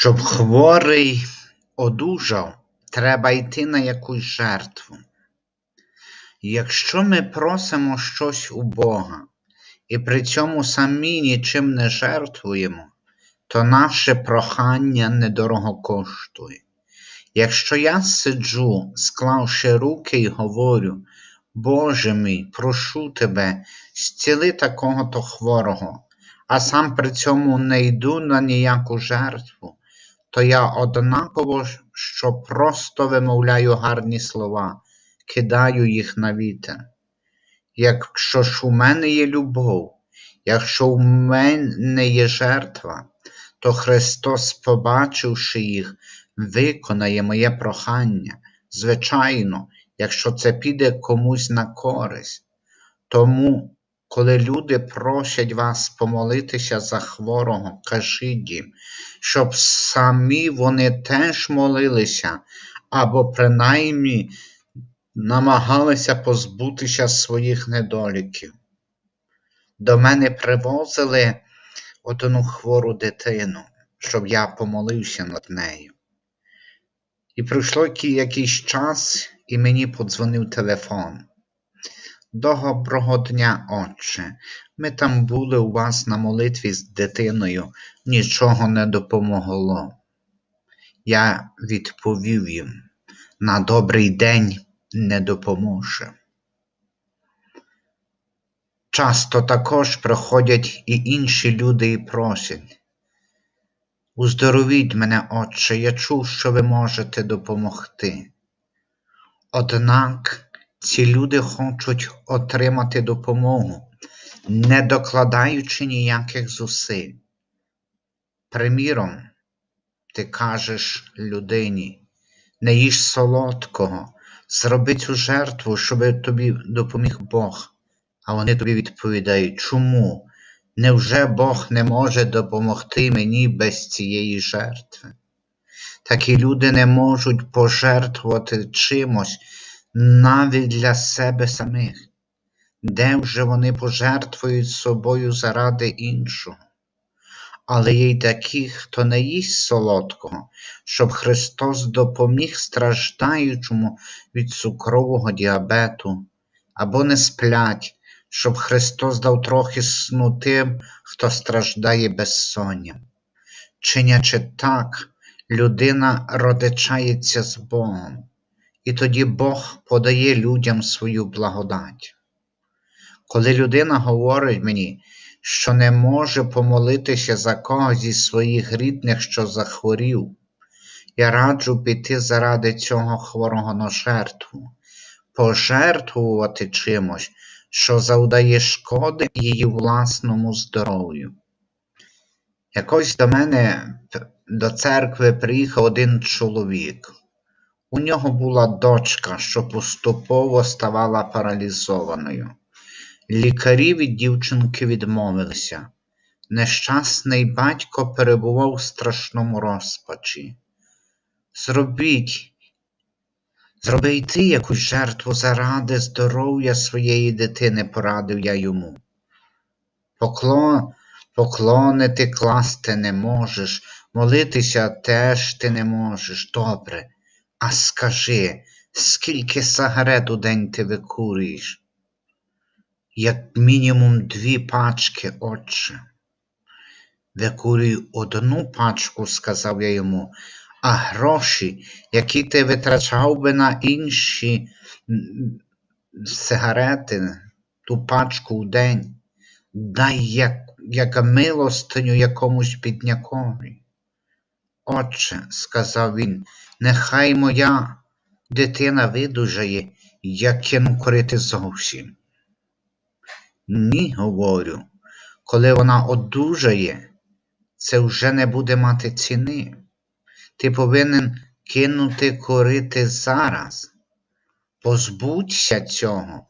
Щоб хворий одужав, треба йти на якусь жертву. Якщо ми просимо щось у Бога і при цьому самі нічим не жертвуємо, то наше прохання недорого коштує. Якщо я сиджу, склавши руки і говорю, Боже мій, прошу тебе, зціли такого то хворого, а сам при цьому не йду на ніяку жертву, то я однаково що просто вимовляю гарні слова, кидаю їх на вітер. Якщо ж у мене є любов, якщо в мене є жертва, то Христос, побачивши їх, виконає моє прохання, звичайно, якщо це піде комусь на користь. Тому, коли люди просять вас помолитися за хворого, кажіть їм, щоб самі вони теж молилися, або принаймні намагалися позбутися своїх недоліків. До мене привозили одну хвору дитину, щоб я помолився над нею. І пройшло якийсь час, і мені подзвонив телефон. Доброго дня, отче. Ми там були у вас на молитві з дитиною, нічого не допомогло. Я відповів їм на добрий день не допоможе. Часто також приходять і інші люди і просять. Уздоровіть мене, Отче, я чув, що ви можете допомогти. Однак ці люди хочуть отримати допомогу, не докладаючи ніяких зусиль. Приміром, ти кажеш людині, не їж солодкого, зроби цю жертву, щоб тобі допоміг Бог. А вони тобі відповідають, чому? Невже Бог не може допомогти мені без цієї жертви? Такі люди не можуть пожертвувати чимось навіть для себе самих, де вже вони пожертвують собою заради іншого. Але є й такі, хто не їсть солодкого, щоб Христос допоміг страждаючому від цукрового діабету, або не сплять, щоб Христос дав трохи сну тим, хто страждає безсонням. Чинячи так, людина родичається з Богом, і тоді Бог подає людям свою благодать. Коли людина говорить мені, що не може помолитися за когось зі своїх рідних, що захворів, я раджу піти заради цього хворого на жертву, пожертвувати чимось, що завдає шкоди її власному здоров'ю. Якось до мене до церкви приїхав один чоловік. У нього була дочка, що поступово ставала паралізованою. Лікарі від дівчинки відмовилися. Нещасний батько перебував у страшному розпачі. Зробіть, зроби ти якусь жертву заради здоров'я своєї дитини, порадив я йому. Поклон, поклони ти класти не можеш, молитися теж ти не можеш. Добре. А скажи, скільки сигарет у день ти викурюєш? Як мінімум дві пачки, отче. Викурюю одну пачку, сказав я йому, а гроші, які ти витрачав би на інші сигарети, ту пачку в день, дай як, як милостиню якомусь біднякові. Отче, сказав він, нехай моя дитина видужає, я кину курити зовсім. Ні, говорю, коли вона одужає, це вже не буде мати ціни. Ти повинен кинути курити зараз. Позбудься цього.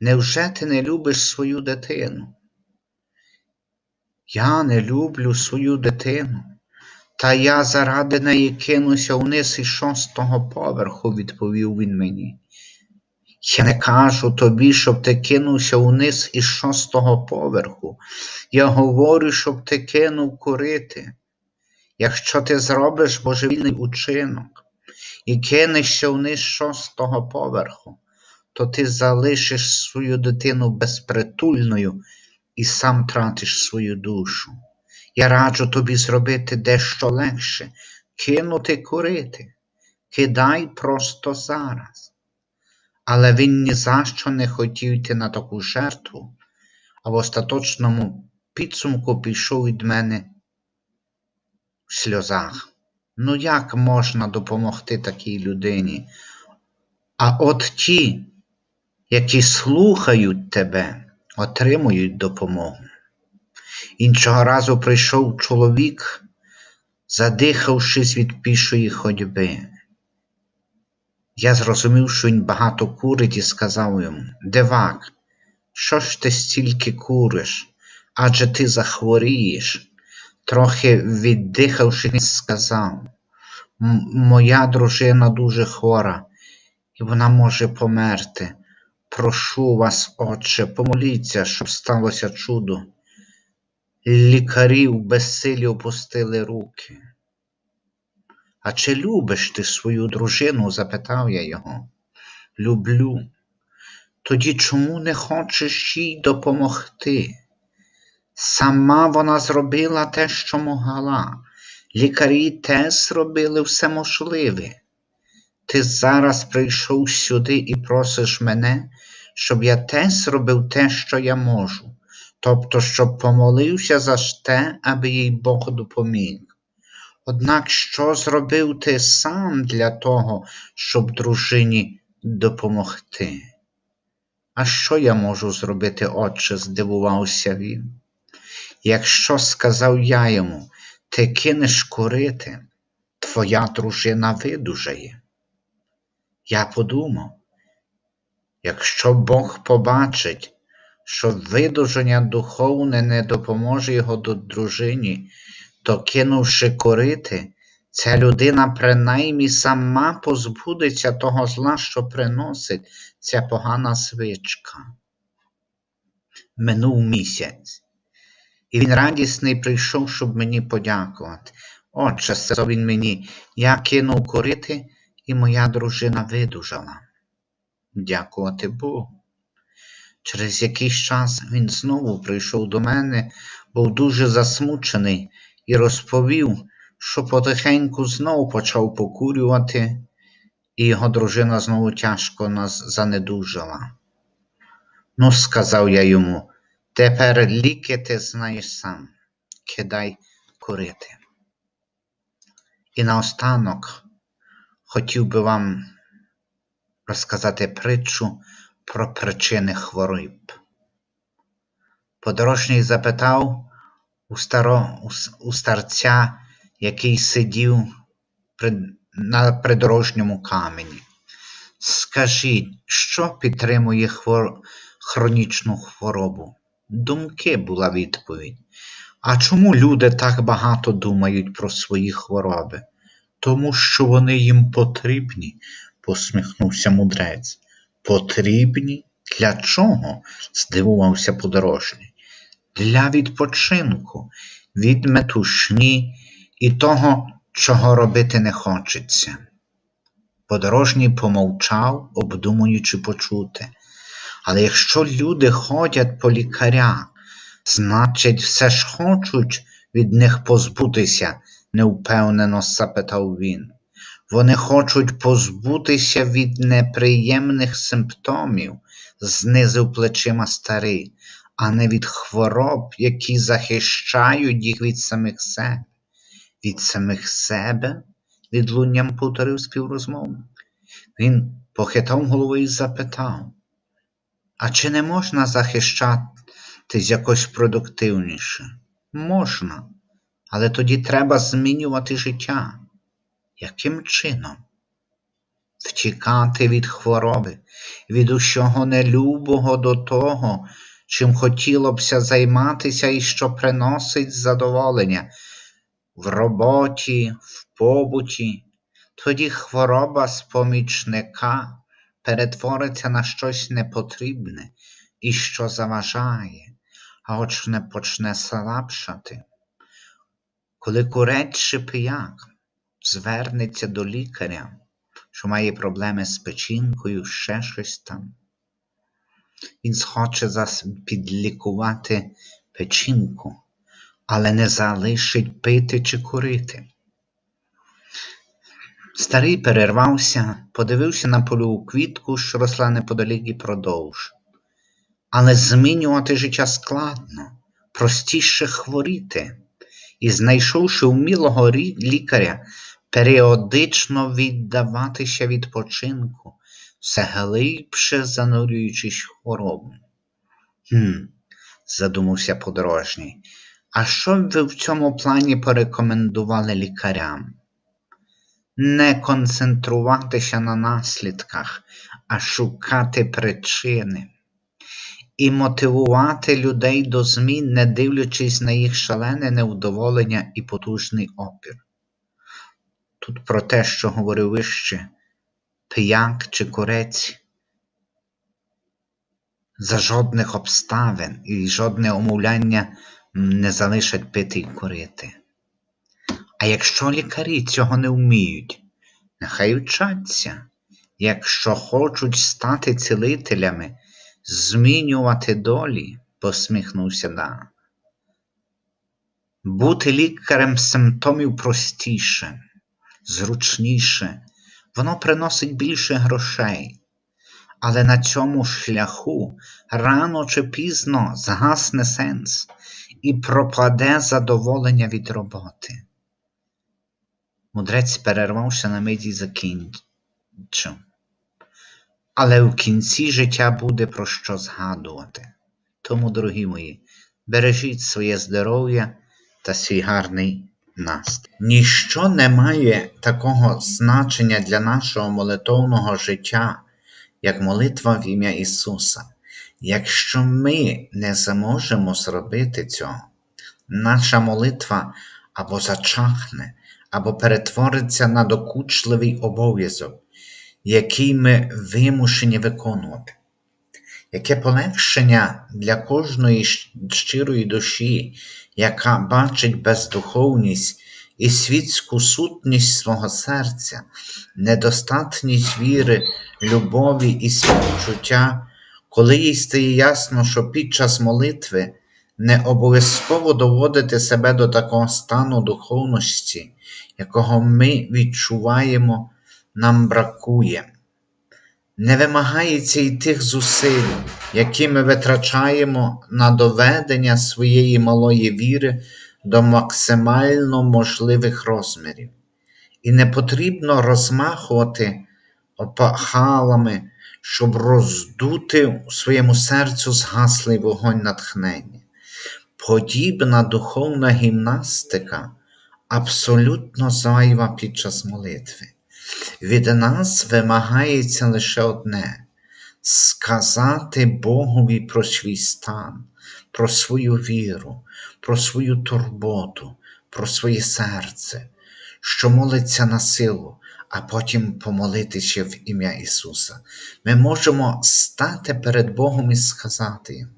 Невже ти не любиш свою дитину? Я не люблю свою дитину, та я заради неї кинуся вниз із шостого поверху, відповів він мені. Я не кажу тобі, щоб ти кинувся вниз із шостого поверху. Я говорю, щоб ти кинув курити. Якщо ти зробиш божевільний учинок і кинешся вниз шостого поверху, то ти залишиш свою дитину безпритульною і сам тратиш свою душу. Я раджу тобі зробити дещо легше, кинути курити, кидай просто зараз. Але він ні за що не хотів йти на таку жертву, а в остаточному підсумку пішов від мене в сльозах. Ну, як можна допомогти такій людині? А от ті, які слухають тебе, отримують допомогу. Іншого разу прийшов чоловік, задихавшись від пішої ходьби. Я зрозумів, що він багато курить і сказав йому Дивак, що ж ти стільки куриш? Адже ти захворієш. Трохи віддихавши, він сказав Моя дружина дуже хвора, і вона може померти. Прошу вас, Отче, помоліться, щоб сталося чудо. Лікарі в безсилі опустили руки. А чи любиш ти свою дружину? запитав я його. Люблю. Тоді чому не хочеш їй допомогти? Сама вона зробила те, що могла. Лікарі теж зробили все можливе. Ти зараз прийшов сюди і просиш мене, щоб я теж зробив те, що я можу, тобто, щоб помолився за те, аби їй Бог допоміг. Однак що зробив ти сам для того, щоб дружині допомогти? А що я можу зробити, отче? здивувався він. Якщо сказав я йому, ти кинеш курити, твоя дружина видужає. Я подумав, якщо Бог побачить, що видужання духовне не допоможе його до дружині, то кинувши корити, ця людина принаймні сама позбудеться того зла, що приносить ця погана звичка. Минув місяць, і він радісний прийшов, щоб мені подякувати. Отже, сказав він мені, я кинув корити, і моя дружина видужала. Дякувати Богу. Через якийсь час він знову прийшов до мене, був дуже засмучений і розповів, що потихеньку знову почав покурювати, і його дружина знову тяжко нас занедужала. Ну, сказав я йому, тепер ліки ти знаєш сам, кидай курити. І наостанок хотів би вам розказати притчу про причини хвороб. Подорожній запитав у старо, у, старця, який сидів при, на придорожньому камені. Скажіть, що підтримує хвор... хронічну хворобу? Думки була відповідь. А чому люди так багато думають про свої хвороби? Тому що вони їм потрібні, посміхнувся мудрець. Потрібні? Для чого? здивувався подорожній. Для відпочинку, від метушні і того, чого робити не хочеться. Подорожній помовчав, обдумуючи почути. Але якщо люди ходять по лікарях, значить, все ж хочуть від них позбутися, невпевнено запитав він. Вони хочуть позбутися від неприємних симптомів, знизив плечима старий, а не від хвороб, які захищають їх від самих себе. Від самих себе? відлунням повторив співрозмовник. Він похитав головою і запитав, а чи не можна захищатись якось продуктивніше? Можна, але тоді треба змінювати життя. Яким чином? Втікати від хвороби, від усього нелюбого до того, чим хотіло бся займатися і що приносить задоволення в роботі, в побуті, тоді хвороба з помічника перетвориться на щось непотрібне і що заважає, а хоч не почне слабшати. Коли курець чи пияк звернеться до лікаря, що має проблеми з печінкою, ще щось там, він схоче підлікувати печінку, але не залишить пити чи курити. Старий перервався, подивився на польову квітку, що росла неподалік і продовж. Але змінювати життя складно, простіше хворіти. І, знайшовши вмілого лікаря, періодично віддаватися відпочинку, все глибше занурюючись в хворобу. Хм, задумався подорожній. А що б ви в цьому плані порекомендували лікарям? Не концентруватися на наслідках, а шукати причини. І мотивувати людей до змін, не дивлячись на їх шалене невдоволення і потужний опір. Тут про те, що говорив вище, пияк чи курець за жодних обставин і жодне умовляння не залишать пити й курити. А якщо лікарі цього не вміють, нехай вчаться, якщо хочуть стати цілителями, змінювати долі, посміхнувся Дан. Бути лікарем симптомів простіше, зручніше, воно приносить більше грошей, але на цьому шляху рано чи пізно згасне сенс і пропаде задоволення від роботи. Мудрець перервався на мить і закінчив. Але в кінці життя буде про що згадувати. Тому, дорогі мої, бережіть своє здоров'я та свій гарний настрій. Ніщо не має такого значення для нашого молитовного життя, як молитва в ім'я Ісуса. Якщо ми не зможемо зробити цього, наша молитва або зачахне, або перетвориться на докучливий обов'язок, який ми вимушені виконувати. Яке полегшення для кожної щирої душі, яка бачить бездуховність і світську сутність свого серця, недостатність віри, любові і співчуття, коли їй стає ясно, що під час молитви не обов'язково доводити себе до такого стану духовності, якого ми відчуваємо, нам бракує. Не вимагається й тих зусиль, які ми витрачаємо на доведення своєї малої віри до максимально можливих розмірів. І не потрібно розмахувати опахалами, щоб роздути у своєму серцю згаслий вогонь натхнення. Подібна духовна гімнастика абсолютно зайва під час молитви. Від нас вимагається лише одне сказати Богові про свій стан, про свою віру, про свою турботу, про своє серце, що молиться на силу, а потім помолитися в ім'я Ісуса. Ми можемо стати перед Богом і сказати Йому.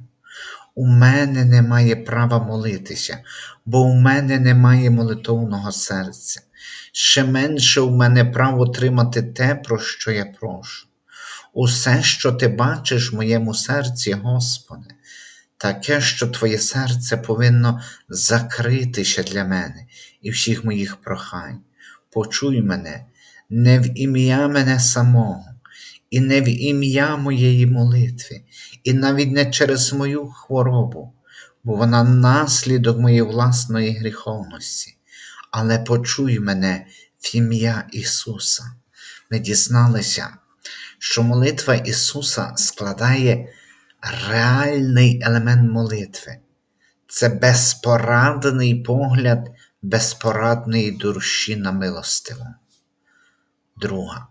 У мене немає права молитися, бо у мене немає молитовного серця. Ще менше у мене право отримати те, про що я прошу. Усе, що ти бачиш в моєму серці, Господи, таке, що Твоє серце повинно закритися для мене і всіх моїх прохань. Почуй мене, не в ім'я мене самого, і не в ім'я моєї молитви, і навіть не через мою хворобу, бо вона наслідок моєї власної гріховності. Але почуй мене в ім'я Ісуса. Ми дізналися, що молитва Ісуса складає реальний елемент молитви. Це безпорадний погляд безпорадної душі на милостиву. Друга.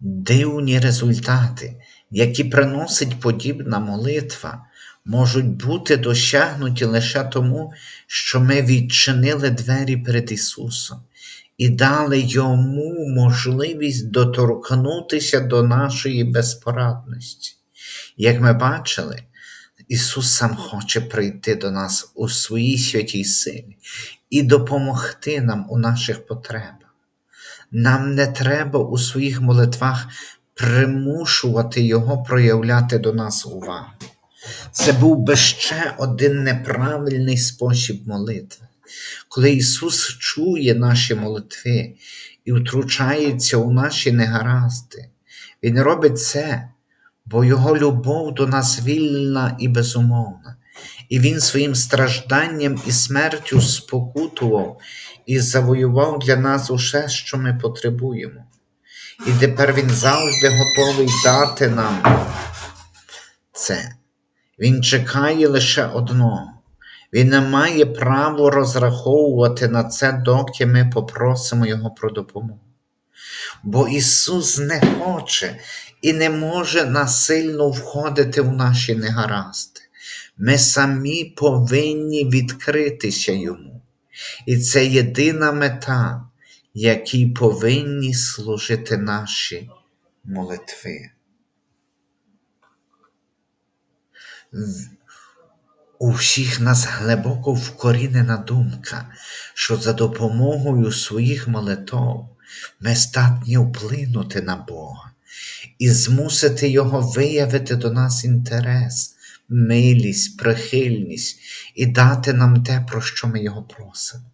Дивні результати, які приносить подібна молитва, можуть бути досягнуті лише тому, що ми відчинили двері перед Ісусом і дали Йому можливість доторкнутися до нашої безпорадності. Як ми бачили, Ісус сам хоче прийти до нас у своїй святій силі і допомогти нам у наших потребах. Нам не треба у своїх молитвах примушувати Його проявляти до нас увагу. Це був би ще один неправильний спосіб молитви. Коли Ісус чує наші молитви і втручається у наші негаразди, Він робить це, бо Його любов до нас вільна і безумовна, і Він своїм стражданням і смертю спокутував і завоював для нас усе, що ми потребуємо. І тепер Він завжди готовий дати нам це. Він чекає лише одного. Він не має права розраховувати на це, доки ми попросимо Його про допомогу. Бо Ісус не хоче і не може насильно входити в наші негаразди. Ми самі повинні відкритися Йому. І це єдина мета, якій повинні служити наші молитви. У всіх нас глибоко вкорінена думка, що за допомогою своїх молитов ми здатні вплинути на Бога і змусити Його виявити до нас інтерес, милість, прихильність і дати нам те, про що ми Його просимо.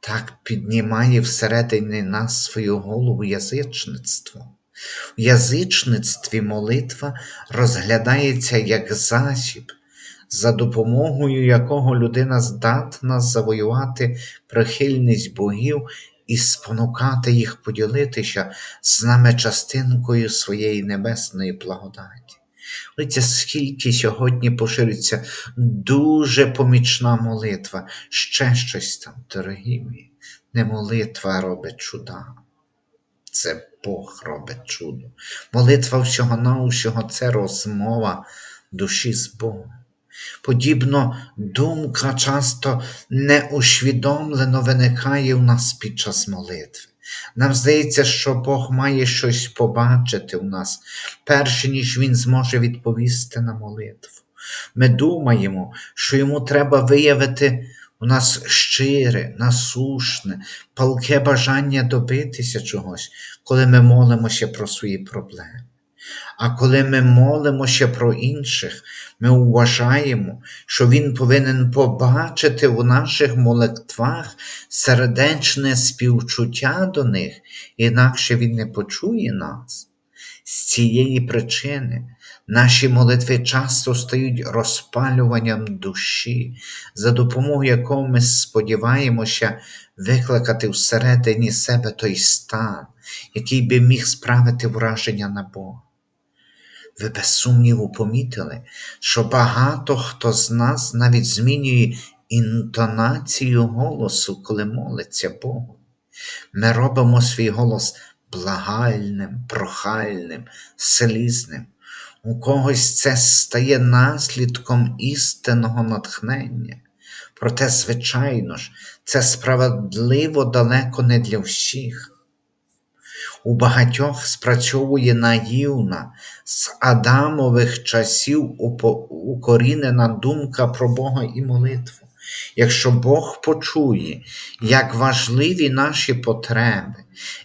Так піднімає всередині нас свою голову язичництво. В язичництві молитва розглядається як засіб, за допомогою якого людина здатна завоювати прихильність богів і спонукати їх поділитися з нами частинкою своєї небесної благодаті. Дивіться, скільки сьогодні поширюється дуже помічна молитва, ще щось там, дорогі мої. Не молитва робить чуда. Це Бог робить чудо. Молитва всього навсього це розмова душі з Богом. Подібно думка часто неусвідомлено виникає у нас під час молитви. Нам здається, що Бог має щось побачити в нас, перш ніж Він зможе відповісти на молитву. Ми думаємо, що йому треба виявити у нас щире, насушне, палке бажання добитися чогось, коли ми молимося про свої проблеми. А коли ми молимося про інших, ми вважаємо, що Він повинен побачити в наших молитвах сердечне співчуття до них, інакше Він не почує нас. З цієї причини наші молитви часто стають розпалюванням душі, за допомогою якого ми сподіваємося викликати всередині себе той стан, який би міг справити враження на Бога. Ви без сумніву помітили, що багато хто з нас навіть змінює інтонацію голосу, коли молиться Богу. Ми робимо свій голос благальним, прохальним, слізним. У когось це стає наслідком істинного натхнення. Проте, звичайно ж, це справедливо далеко не для всіх. У багатьох спрацьовує наївна, з Адамових часів укорінена думка про Бога і молитву. Якщо Бог почує, як важливі наші потреби,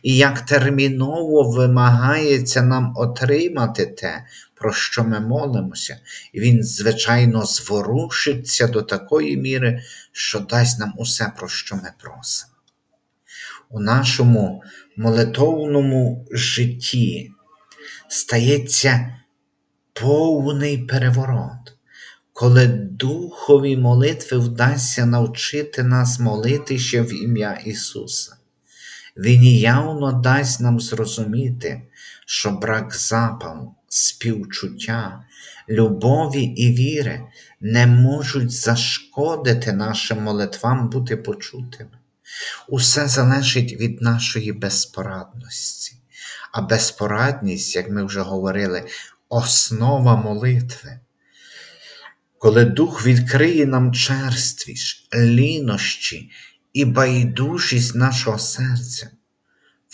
і як терміново вимагається нам отримати те, про що ми молимося, і Він, звичайно, зворушиться до такої міри, що дасть нам усе, про що ми просимо. У нашому молитовному житті стається повний переворот, коли Духові молитви вдасться навчити нас молитися в ім'я Ісуса. Він явно дасть нам зрозуміти, що брак запалу, співчуття, любові і віри не можуть зашкодити нашим молитвам бути почутими. Усе залежить від нашої безпорадності. А безпорадність, як ми вже говорили, основа молитви. Коли Дух відкриє нам черствість, лінощі і байдужість нашого серця,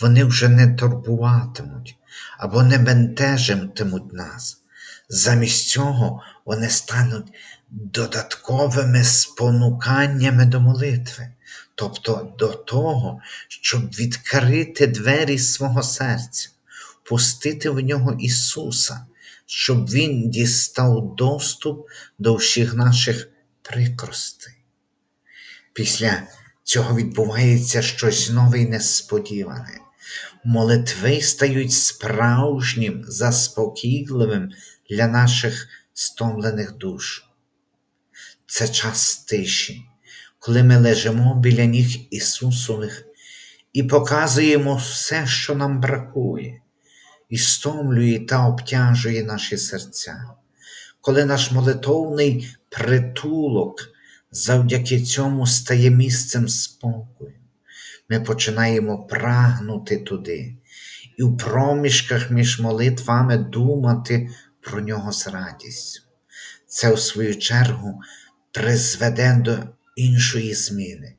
вони вже не турбуватимуть або не бентежитимуть нас. Замість цього вони стануть додатковими спонуканнями до молитви. тобто до того, щоб відкрити двері свого серця, пустити в нього Ісуса, щоб Він дістав доступ до всіх наших прикростей. Після цього відбувається щось нове і несподіване. Молитви стають справжнім, заспокійливим для наших стомлених душ. Це час тиші, коли ми лежимо біля ніг Ісусових і показуємо все, що нам бракує, і стомлює та обтяжує наші серця, коли наш молитовний притулок завдяки цьому стає місцем спокою, ми починаємо прагнути туди і в проміжках між молитвами думати про нього з радістю. Це, в свою чергу, призведе до іншої зміни.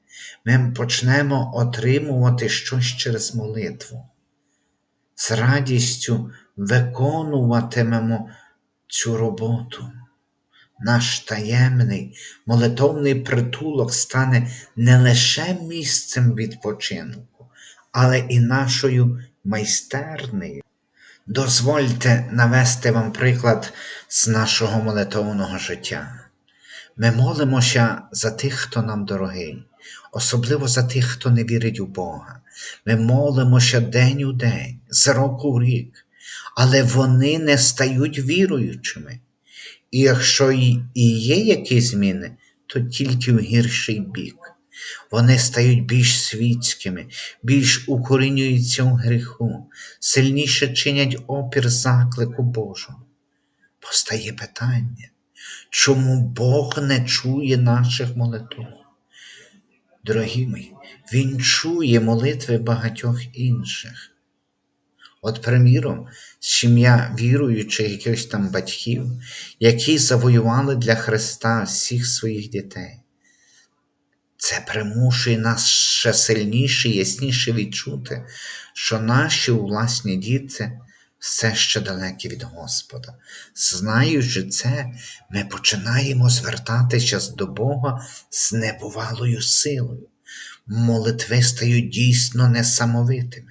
Ми почнемо отримувати щось через молитву. З радістю виконуватимемо цю роботу. Наш таємний молитовний притулок стане не лише місцем відпочинку, але і нашою майстернею. Дозвольте навести вам приклад з нашого молитовного життя. Ми молимося за тих, хто нам дорогий, особливо за тих, хто не вірить у Бога. Ми молимося день у день, з року в рік, але вони не стають віруючими. І якщо і є якісь зміни, то тільки в гірший бік. Вони стають більш світськими, більш укорінюються у гріху, сильніше чинять опір заклику Божому. Постає питання, чому Бог не чує наших молитв? Дорогі мої, Він чує молитви багатьох інших. От, приміром, сім'я віруючих якихось там батьків, які завоювали для Христа всіх своїх дітей. Це примушує нас ще сильніше ясніше відчути, що наші власні діти все ще далекі від Господа. Знаючи це, ми починаємо звертатися до Бога з небувалою силою. Молитви стають дійсно несамовитими.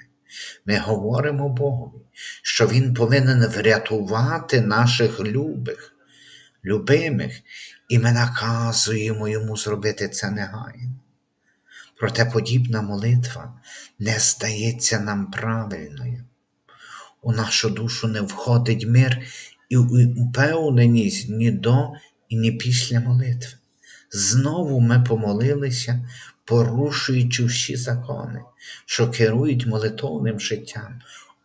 Ми говоримо Богові, що Він повинен врятувати наших любих, любимих, і ми наказуємо йому зробити це негайно. Проте подібна молитва не здається нам правильною. У нашу душу не входить мир і упевненість ні до і ні після молитви. Знову ми помолилися, порушуючи всі закони, що керують молитовним життям.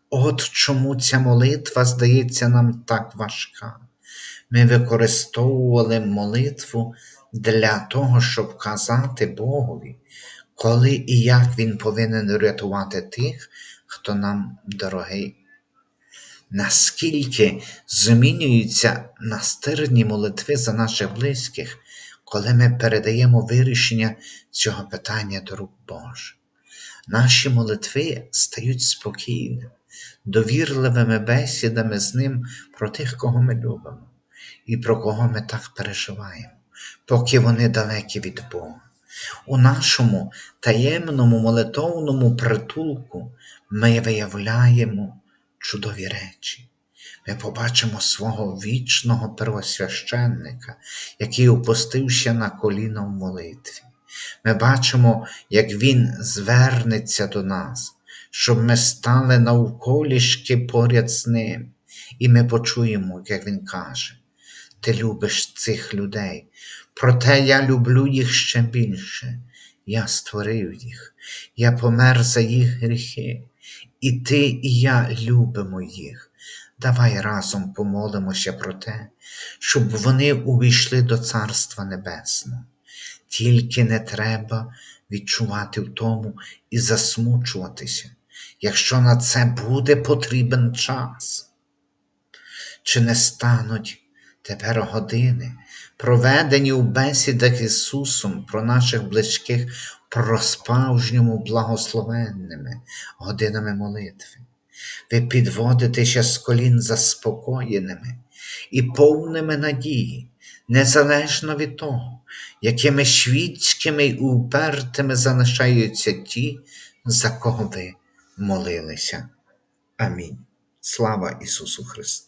От чому ця молитва здається нам так важка. Ми використовували молитву для того, щоб казати Богові, коли і як Він повинен рятувати тих, хто нам дорогий. Наскільки змінюються настирні молитви за наших близьких, коли ми передаємо вирішення цього питання до рук Божих. Наші молитви стають спокійними, довірливими бесідами з Ним про тих, кого ми любимо, і про кого ми так переживаємо, поки вони далекі від Бога. У нашому таємному молитовному притулку ми виявляємо чудові речі. Ми побачимо свого вічного первосвященника, який опустився на коліна в молитві. Ми бачимо, як Він звернеться до нас, щоб ми стали навколішки поряд з ним, і ми почуємо, як Він каже: Ти любиш цих людей, проте я люблю їх ще більше. Я створив їх, я помер за їх гріхи, і ти, і я любимо їх. Давай разом помолимося про те, щоб вони увійшли до Царства Небесного. Тільки не треба відчувати в тому і засмучуватися, якщо на це буде потрібен час. Чи не стануть тепер години, проведені у бесідах Ісусом про наших близьких, про справжньому благословенними годинами молитви? Ви підводитеся з колін заспокоєними і повними надії, незалежно від того, якими світськими і упертими залишаються ті, за кого ви молилися. Амінь. Слава Ісусу Христу!